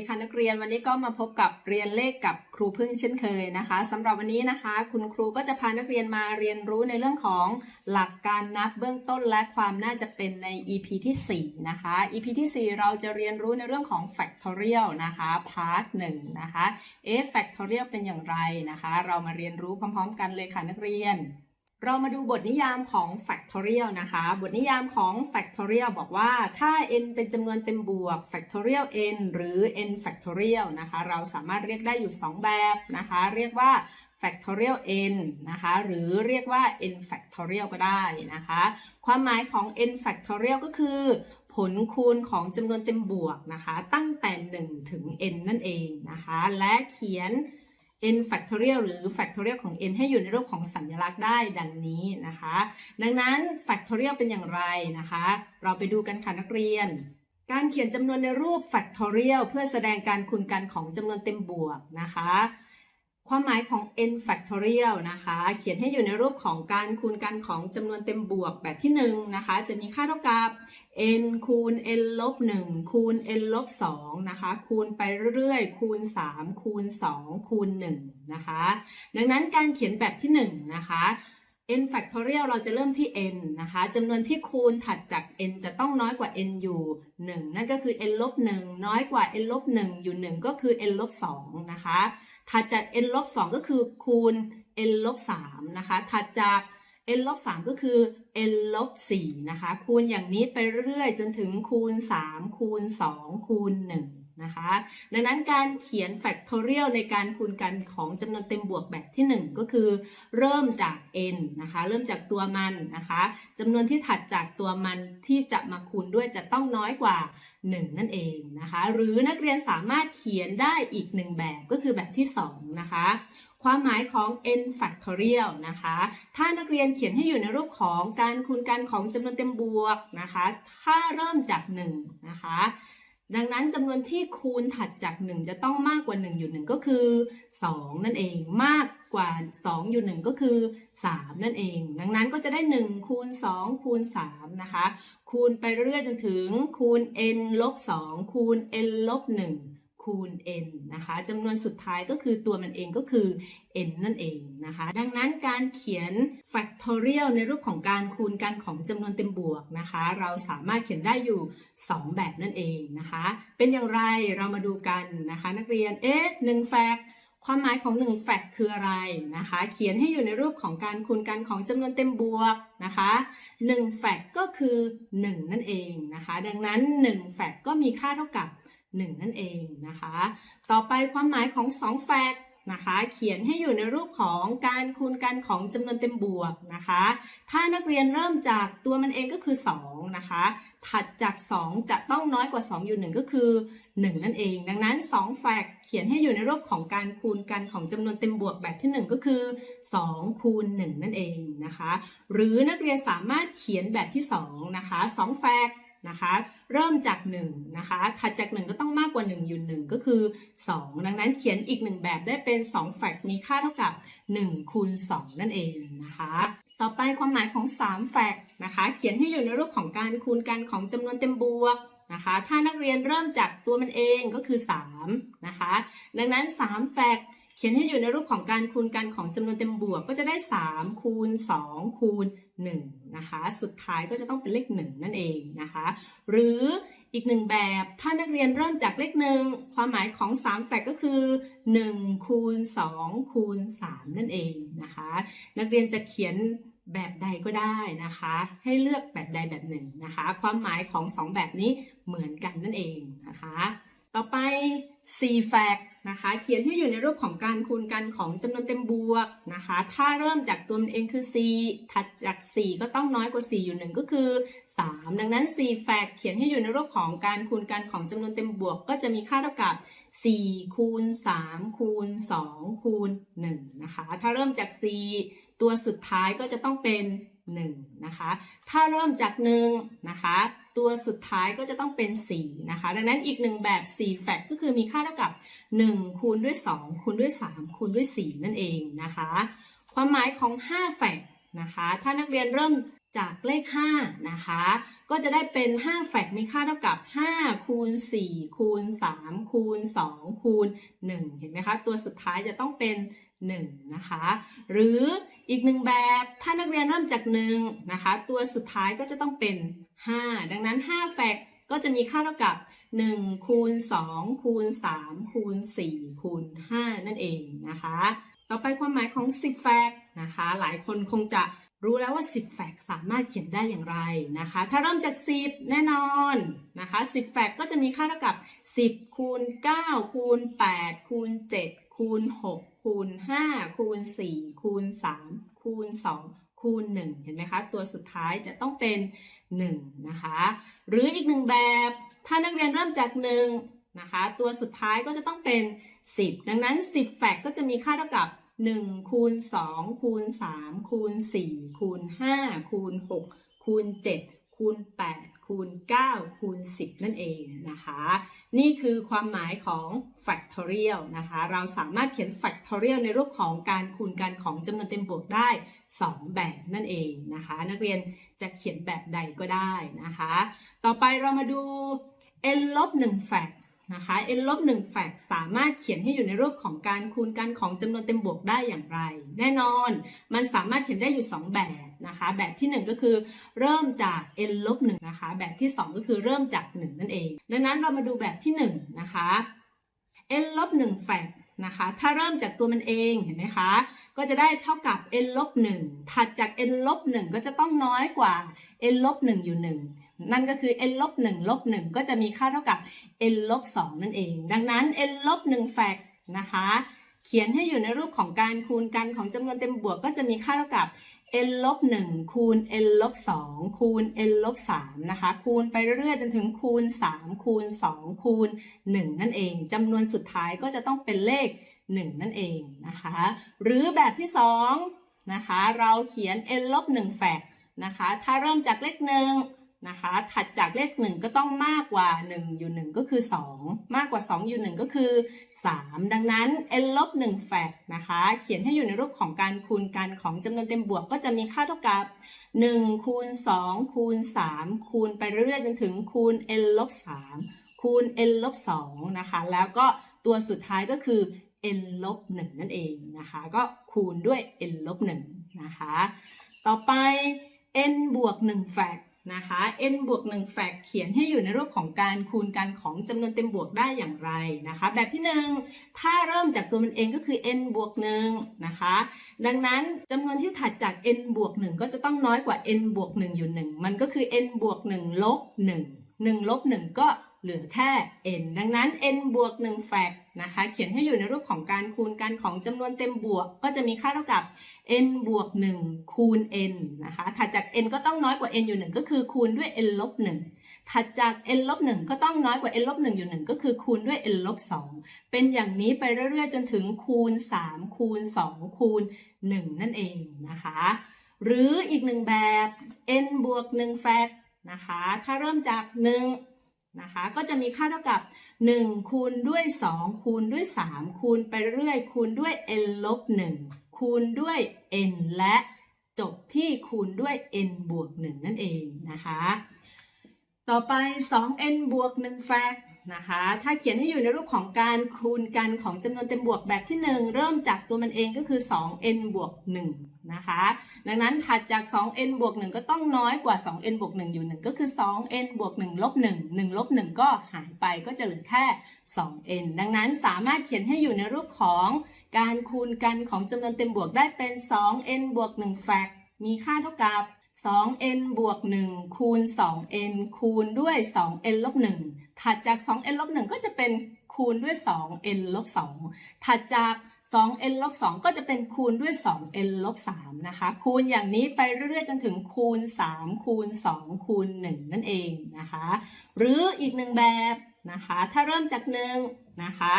ดีค่ะนักเรียนวันนี้ก็มาพบกับเรียนเลขกับครูพึ่งเช่นเคยนะคะสำหรับวันนี้นะคะ คุณครูก็จะพานักเรียนมาเรียนรู้ในเรื่องของหลักการนับเบื้องต้นและความน่าจะเป็นใน EP ที่4นะคะ EP ที่4 เราจะเรียนรู้ในเรื่องของ factorial นะคะ part 1นะคะเอ๊ะ factorial เป็นอย่างไรนะคะ เรามาเรียนรู้พร้อม ๆ กันเลยค่ะนักเรียน เรามาดูบทนิยามของ factorial นะคะ บทนิยามของ factorial บอกว่าถ้า n เป็นจำนวนเต็มบวก factorial n หรือ n factorial นะคะ เราสามารถเรียกได้อยู่ 2 แบบนะคะ เรียกว่า factorial n นะคะ หรือเรียกว่า n factorial ก็ได้นะคะ ความหมายของ n factorial ก็คือ ผลคูณของจำนวนเต็มบวกนะคะ ตั้งแต่ 1 ถึง n นั่นเองนะคะ และเขียน n factorial หรือ factorial ของ n ให้อยู่ในรูปของสัญลักษณ์ได้ดังนี้นะคะ ดังนั้น factorial เป็นอย่างไรนะคะ เราไปดูกันค่ะนักเรียน การเขียนจำนวนในรูป factorial เพื่อแสดงการคูณกันของจำนวนเต็มบวกนะคะ ความหมายของ n factorial นะคะ เขียนให้อยู่ในรูปของการคูณกันของจำนวนเต็มบวกแบบที่1นะคะ จะมีค่าเท่ากับ n คูณ n ลบ1คูณ n ลบ2นะคะ คูณไปเรื่อยๆ คูณ 3 คูณ 2 คูณ 1 นะคะ ดังนั้นการเขียนแบบที่1นะคะ n factorial เราจะเริ่มที่ n นะคะจำนวนที่คูณถัดจาก n จะต้องน้อยกว่า n อยู่ 1 นั่นก็คือ n ลบ1น้อยกว่า n ลบ1อยู่ 1 ก็คือ n ลบ2นะคะ ถัดจาก n ลบ2ก็คือคูณ n ลบ3นะคะ ถัดจาก n ลบ3ก็คือ n ลบ4นะคะ คูณอย่างนี้ไปเรื่อยจนถึงคูณ 3 คูณ 2 คูณ 1 นะคะ ดังนั้นการเขียน factorial ในการคูณกันของจำนวนเต็มบวกแบบที่ 1 ก็คือ เริ่มจาก n นะคะ เริ่มจากตัวมันนะคะจำนวนที่ถัดจากตัวมันที่จะมาคูณด้วยจะต้องน้อยกว่า 1 นั่นเองนะคะ หรือนักเรียนสามารถเขียนได้อีกหนึ่งแบบก็คือแบบที่ 2 นะคะความหมายของ n factorial นะคะ ถ้านักเรียนเขียนให้อยู่ในรูปของการคูณกันของจำนวนเต็มบวกนะคะ ถ้าเริ่มจาก1นะคะ ดังนั้นจำนวนที่คูณถัดจาก 1 จะต้องมากกว่า 1 อยู่ 1 ก็คือ 2 นั่นเองมากกว่า 2 อยู่ 1 ก็คือ 3 นั่นเอง ดังนั้นก็จะได้ 1 คูณ 2 คูณ 3 นะคะ คูณไปเรื่อยจนถึงคูณ n ลบ 2 คูณ n ลบ 1 คูณ n นะคะจำนวนสุดท้ายก็คือตัวมันเองก็คือ n นั่นเองนะคะ ดังนั้นการเขียน factorial ในรูปของการคูณกันของจำนวนเต็มบวกนะคะ เราสามารถเขียนได้อยู่ 2 แบบนั่นเองนะคะ เป็นอย่างไรเรามาดูกันนะคะ นักเรียนเอ๊ะ1แฟกความหมายของ1แฟกคืออะไรนะคะ เขียนให้อยู่ในรูปของการคูณกันของจำนวนเต็มบวกนะคะ1แฟกก็คือ 1 นั่นเองนะคะ ดังนั้น1แฟกก็มีค่าเท่ากับ 1 นั่นเองนะคะ ต่อไปความหมายของ 2 แฟกนะคะ เขียนให้อยู่ในรูปของการคูณกันของจำนวนเต็มบวกนะคะ ถ้านักเรียนเริ่มจากตัวมันเองก็คือ 2 นะคะ ถัดจาก 2 จะต้องน้อยกว่า 2 อยู่ 1 ก็คือ 1 นั่นเอง ดังนั้น 2 แฟกเขียนให้อยู่ในรูปของการคูณกันของจำนวนเต็มบวกแบบที่ 1 ก็คือ 2 คูณ 1 นั่นเองนะคะ หรือนักเรียนสามารถเขียนแบบที่ 2 นะคะ 2 แฟก นะคะ เริ่มจาก1นะคะถัดจาก 1 ก็ต้องมากกว่า 1 อยู่ 1 ก็คือ 2 ดังนั้นเขียนอีก 1 แบบได้เป็น2แฟกมีค่าเท่ากับ1คูณ2นั่นเองนะคะ ต่อไปความหมายของ3แฟกนะคะเขียนให้อยู่ในรูปของการคูณกันของจำนวนเต็มบวกนะคะถ้านักเรียนเริ่มจากตัวมันเองก็คือ3นะคะดังนั้น3แฟกเขียนให้อยู่ในรูปของการคูณกันของจำนวนเต็มบวกก็จะได้ 3 คูณ 2 คูณ 1นะคะสุดท้ายก็จะต้องเป็นเลข 1 นั่นเองนะคะหรืออีกหนึ่งแบบถ้านักเรียนเริ่มจากเลขหนึ่งความหมายของ3แฟกก็คือ1คูณ2คูณ3นั่นเองนะคะนักเรียนจะเขียนแบบใดก็ได้นะคะ ให้เลือกแบบใดแบบหนึ่งนะคะ ความหมายของ 2 แบบนี้เหมือนกันนั่นเองนะคะ ต่อไป C fact นะคะ เขียนให้อยู่ในรูปของการคูณกันของจำนวนเต็มบวกนะคะ ถ้าเริ่มจากตัวมันเองคือ C ถัดจาก 4 ก็ต้องน้อยกว่า 4 อยู่ 1 ก็คือ 3 ดังนั้น C fact เขียนให้อยู่ในรูปของการคูณกันของจำนวนเต็มบวก ก็จะมีค่าเท่ากับ 4 คูณ 3 คูณ 2 คูณ 1 นะคะ ถ้าเริ่มจาก 4 ตัวสุดท้ายก็จะต้องเป็น 1นะคะ ถ้าเริ่มจาก1นะคะ ตัวสุดท้ายก็จะต้องเป็น4นะคะ ดังนั้นอีกหนึ่งแบบ4แฟกก็คือมีค่าเท่ากับ 1 คูณด้วย 2 คูณด้วย 3 คูณด้วย 4 นั่นเองนะคะ ความหมายของ5แฟกนะคะ ถ้านักเรียนเริ่มจากเลข5นะคะ ก็จะได้เป็น 5 แฟกมีค่าเท่ากับ 5 คูณ 4 คูณ 3 คูณ 2 คูณ 1 เห็นไหมคะ ตัวสุดท้ายจะต้องเป็น 1นะคะหรืออีกหนึ่งแบบถ้านักเรียนเริ่มจาก1นะคะตัวสุดท้ายก็จะต้องเป็น 5 ดังนั้น 5 แฟกต์ก็จะมีค่าเท่ากับ 1 คูณ 2 คูณ 3 คูณ 4 คูณ 5 นั่นเองนะคะ ต่อไปความหมายของ 10 แฟกต์นะคะ หลายคนคงจะรู้แล้วว่า 10 แฟกต์สามารถเขียนได้อย่างไรนะคะ ถ้าเริ่มจาก 10 แน่นอนนะคะ 10 แฟกต์ก็จะมีค่าเท่ากับ 10 คูณ 9 คูณ 8 คูณ 7 คูณ 6 คูณ 5 คูณ 4 คูณ 3 คูณ 2 คูณ 1 เห็นไหมคะ ตัวสุดท้ายจะต้องเป็น 1 นะคะ หรืออีกหนึ่งแบบ ถ้านักเรียนเริ่มจาก 1 นะคะ ตัวสุดท้ายก็จะต้องเป็น 10 ดังนั้น 10 แฟกต์ก็จะมีค่าเท่ากับ1คูณ2คูณ3คูณ4คูณ5คูณ6คูณ7คูณ8 คูณ 9 คูณ 10 นั่นเองนะคะ นี่คือความหมายของ factorial นะคะ เราสามารถเขียน factorial ในรูปของการคูณกันของจำนวนเต็มบวกได้ 2 แบบนั่นเองนะคะ นักเรียนจะเขียนแบบใดก็ได้นะคะ ต่อไปเรามาดู n ลบ1แฟก นะคะ n ลบ1แฟกสามารถเขียนให้อยู่ในรูปของการคูณกันของจำนวนเต็มบวกได้อย่างไร แน่นอนมันสามารถเขียนได้อยู่ 2 แบบนะคะ แบบที่ 1 ก็คือเริ่มจาก n ลบ1นะคะ แบบที่ 2 ก็คือเริ่มจาก 1 นั่นเอง ดังนั้นเรามาดูแบบที่ 1 นะคะ n ลบ1แฟก นะคะ ถ้าเริ่มจากตัวมันเองเห็นไหมคะ ก็จะได้เท่ากับ n ลบ1ถัดจาก n ลบ1ก็จะต้องน้อยกว่า n ลบ1อยู่ 1 นั่นก็คือ n ลบ1ลบ1ก็จะมีค่าเท่ากับ n ลบ2นั่นเอง ดังนั้น n ลบ1แฟกต์นะคะ เขียนให้อยู่ในรูปของการคูณกันของจำนวนเต็มบวกก็จะมีค่าเท่ากับ n ลบ1คูณ n ลบ2คูณ n ลบ3นะคะ คูณไปเรื่อยๆจนถึงคูณ 3 คูณ 2 คูณ 1 นั่นเองจำนวนสุดท้ายก็จะต้องเป็นเลข 1 นั่นเองนะคะ หรือแบบที่2นะคะ เราเขียน n ลบ1แฟกนะคะ ถ้าเริ่มจากเลขห นะคะ ถัดจากเลข 1 ก็ต้องมากกว่า 1 อยู่ 1 ก็คือ 2 มากกว่า 2 อยู่ 1 ก็คือ 3 ดังนั้น n ลบ1แฟกต์นะคะ เขียนให้อยู่ในรูปของการคูณกันของจำนวนเต็มบวกก็จะมีค่าเท่ากับ 1 คูณ 2 คูณ 3 คูณไปเรื่อยๆจนถึงคูณ n ลบ3คูณ n ลบ2นะคะ แล้วก็ตัวสุดท้ายก็คือ n ลบ1นั่นเองนะคะ ก็คูณด้วย n ลบ1นะคะ ต่อไป n บวก1แฟกต์ นะคะ n บวก1แฟกเขียนให้อยู่ในรูปของการคูณกันของจำนวนเต็มบวกได้อย่างไรนะคะ แบบที่ 1 ถ้าเริ่มจากตัวมันเองก็คือ n บวก1นะคะ ดังนั้นจำนวนที่ถัดจาก n บวก1ก็จะต้องน้อยกว่า n บวก1อยู่ 1 มันก็คือ n บวก1ลบ1 1ลบ1ก็ เหลือแค่ n ดังนั้น n บวก1แฟกนะคะ เขียนให้อยู่ในรูปของการคูณกันของจำนวนเต็มบวก ก็จะมีค่าเท่ากับ n บวก1คูณ n นะคะ ถัดจาก n ก็ต้องน้อยกว่า n อยู่ 1 ก็คือคูณด้วย n ลบ1ถัดจาก n ลบ1ก็ต้องน้อยกว่า n ลบ1อยู่ 1 ก็คือคูณด้วย n ลบ2เป็นอย่างนี้ไปเรื่อยๆ จนถึงคูณ 3 คูณ 2 คูณ 1 นั่นเองนะคะ หรืออีกหนึ่งแบบ n บวก1แฟกนะคะ ถ้าเริ่มจาก 1 นะคะ ก็จะมีค่าเท่ากับ 1 คูณด้วย 2 คูณด้วย 3 คูณไปเรื่อยคูณด้วย n ลบ 1 คูณด้วย n และจบที่คูณด้วย n บวก 1 นั่นเองนะคะ ต่อไป 2n บวก 1 แฟกต์ นะคะ ถ้าเขียนให้อยู่ในรูปของการคูณกันของจำนวนเต็มบวกแบบที่ 1 เริ่มจากตัวมันเองก็คือ 2n บวก1นะคะ ดังนั้นถัดจาก 2n บวก1ก็ต้องน้อยกว่า 2n บวก1อยู่ 1 ก็คือ 2n บวก1ลบ1 1ลบ1ก็หายไปก็จะเหลือแค่ 2n ดังนั้นสามารถเขียนให้อยู่ในรูปของการคูณกันของจำนวนเต็มบวกได้เป็น 2n บวก1แฟกมีค่าเท่ากับ 2n บวก1คูณ 2n คูณด้วย 2n ลบ1 ถัดจาก 2n ลบ1ก็จะเป็นคูณด้วย 2n ลบ2ถัดจาก 2n ลบ2ก็จะเป็นคูณด้วย 2n ลบ3นะคะ คูณอย่างนี้ไปเรื่อยๆ จนถึงคูณ 3 คูณ 2 คูณ 1 นั่นเองนะคะ หรืออีกหนึ่งแบบนะคะ ถ้าเริ่มจาก 1 นะคะ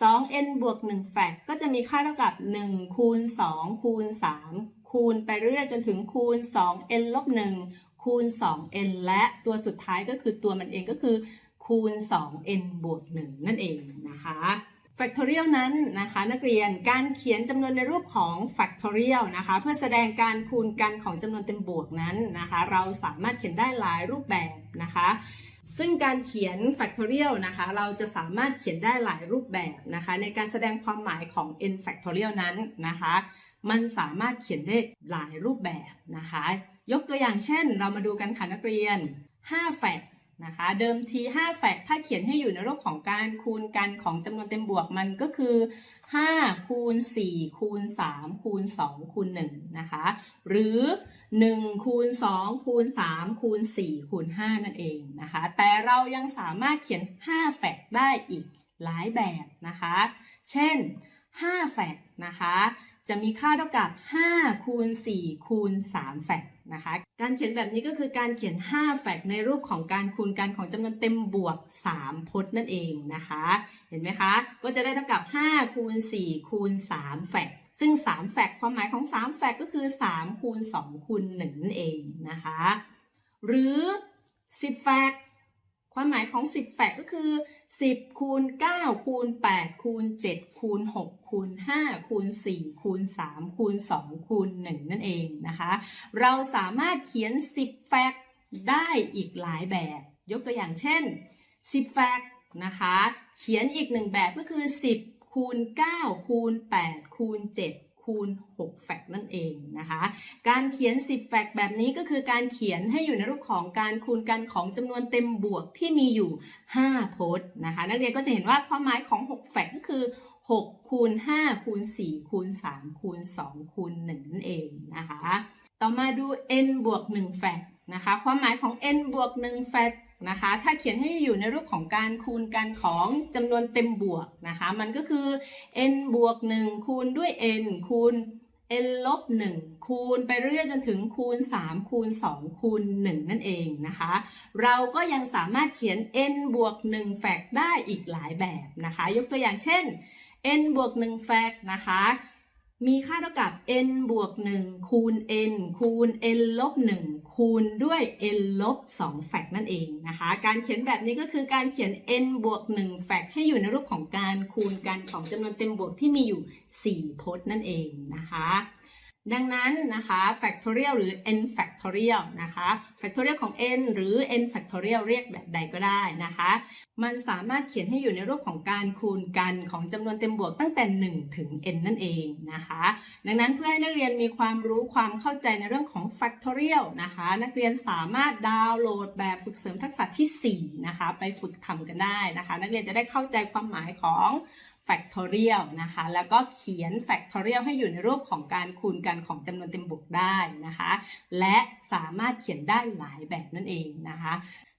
2n บวก1แฟกต์ก็จะมีค่าเท่ากับ 1 คูณ 2 คูณ 3 คูณไปเรื่อยๆจนถึงคูณ 2n ลบ1คูณ 2n และตัวสุดท้ายก็คือตัวมันเองก็คือ คูณ 2n บวก 1 นั่นเองนะคะ factorial นั้นนะคะนักเรียนการเขียนจำนวนในรูปของ factorial นะคะเพื่อแสดงการคูณกันของจำนวนเต็มบวกนั้นนะคะเราสามารถเขียนได้หลายรูปแบบนะคะ ซึ่งการเขียน factorial นะคะเราจะสามารถเขียนได้หลายรูปแบบนะคะในการแสดงความหมายของ n factorial นั้นนะคะ มันสามารถเขียนได้หลายรูปแบบนะคะ ยกตัวอย่างเช่น เรามาดูกันค่ะนักเรียน5แฟก นะคะ เดิมที5แฟกถ้าเขียนให้อยู่ในรูปของการคูณกันของจำนวนเต็มบวกมันก็คือ 5 คูณ 4 คูณ 3 คูณ 2 คูณ 1 นะคะ หรือ 1 คูณ 2 คูณ 3 คูณ 4 คูณ 5 นั่นเองนะคะ แต่เรายังสามารถเขียน 5 แฟกได้อีกหลายแบบนะคะ เช่น 5 แฟกนะคะ จะมีค่าเท่ากับ 5 คูณ 4 คูณ 3 แฟก นะคะ การเขียนแบบนี้ก็คือการเขียน 5 แฟกต์ในรูปของการคูณกันของจำนวนเต็มบวก 3 พจน์นั่นเองนะคะ เห็นไหมคะ ก็จะได้เท่ากับ 5 คูณ 4 คูณ 3 แฟกต์ซึ่ง 3 แฟกต์ความหมายของ 3 แฟกต์ก็คือ 3 คูณ 2 คูณ1นั่นเองนะคะ หรือ 10 แฟกต์ ความหมายของ 10แฟกต์ก็คือ 10 คูณ 9 คูณ 8 คูณ 7 คูณ 6 คูณ 5 คูณ 4 คูณ 3 คูณ 2 คูณ 1 นั่นเองนะคะ เราสามารถเขียน 10 แฟกต์ได้อีกหลายแบบ ยกตัวอย่างเช่น 10 แฟกต์นะคะ เขียนอีกหนึ่งแบบก็คือ 10 คูณ 9 คูณ 8 คูณ 7 คูณ 6 แฟกต์นั่นเองนะคะ การเขียน 10 แฟกต์แบบนี้ก็คือการเขียนให้อยู่ในรูปของการคูณกันของจำนวนเต็มบวกที่มีอยู่5พจน์นะคะ นักเรียนก็จะเห็นว่าความหมายของ 6 แฟกต์ก็คือ 6 คูณ 5 คูณ 4 คูณ 3 คูณ 2 คูณ 1 นั่นเองนะคะ ต่อมาดู n บวก1แฟกต์นะคะ ความหมายของ n บวก1แฟกต์ นะคะ ถ้าเขียนให้อยู่ในรูปของการคูณกันของจำนวนเต็มบวกนะคะ มันก็คือ n บวก 1 คูณด้วย n คูณ n ลบ 1 คูณไปเรื่อยจนถึงคูณ 3 คูณ 2 คูณ 1 นั่นเองนะคะ เราก็ยังสามารถเขียน n บวก 1 แฟกได้อีกหลายแบบนะคะ ยกตัวอย่างเช่น n บวก 1 แฟกนะคะมีค่าเท่ากับ n บวก 1 คูณ n คูณ n ลบ 1 คูณด้วย n ลบ2แฟกต์นั่นเองนะคะ การเขียนแบบนี้ก็คือการเขียน n บวก1แฟกต์ให้อยู่ในรูปของการคูณกันของจำนวนเต็มบวกที่มีอยู่ 4 พจน์นั่นเองนะคะ ดังนั้นนะคะ factorial หรือ n factorial นะคะ factorial ของ n หรือ n factorial เรียกแบบใดก็ได้นะคะ มันสามารถเขียนให้อยู่ในรูปของการคูณกันของจำนวนเต็มบวกตั้งแต่ 1 ถึง n นั่นเองนะคะ ดังนั้นเพื่อให้นักเรียนมีความรู้ความเข้าใจในเรื่องของ factorial นะคะ นักเรียนสามารถดาวน์โหลดแบบฝึกเสริมทักษะทีสี่4 นะคะ ไปฝึกทำกันได้นะคะ นักเรียนจะได้เข้าใจความหมายของ factorial นะคะ แล้วก็เขียน factorial ให้อยู่ในรูปของการคูณกันของจำนวนเต็มบวกได้นะคะ และสามารถเขียนได้หลายแบบนั่นเองนะคะ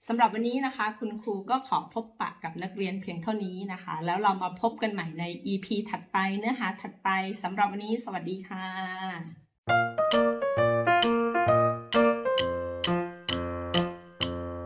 สำหรับวันนี้นะคะ คุณครูก็ขอพบปะกับนักเรียนเพียงเท่านี้นะคะ แล้วเรามาพบกันใหม่ใน EP ถัดไปเนื้อหาถัดไปสำหรับวันนี้ สวัสดีค่ะ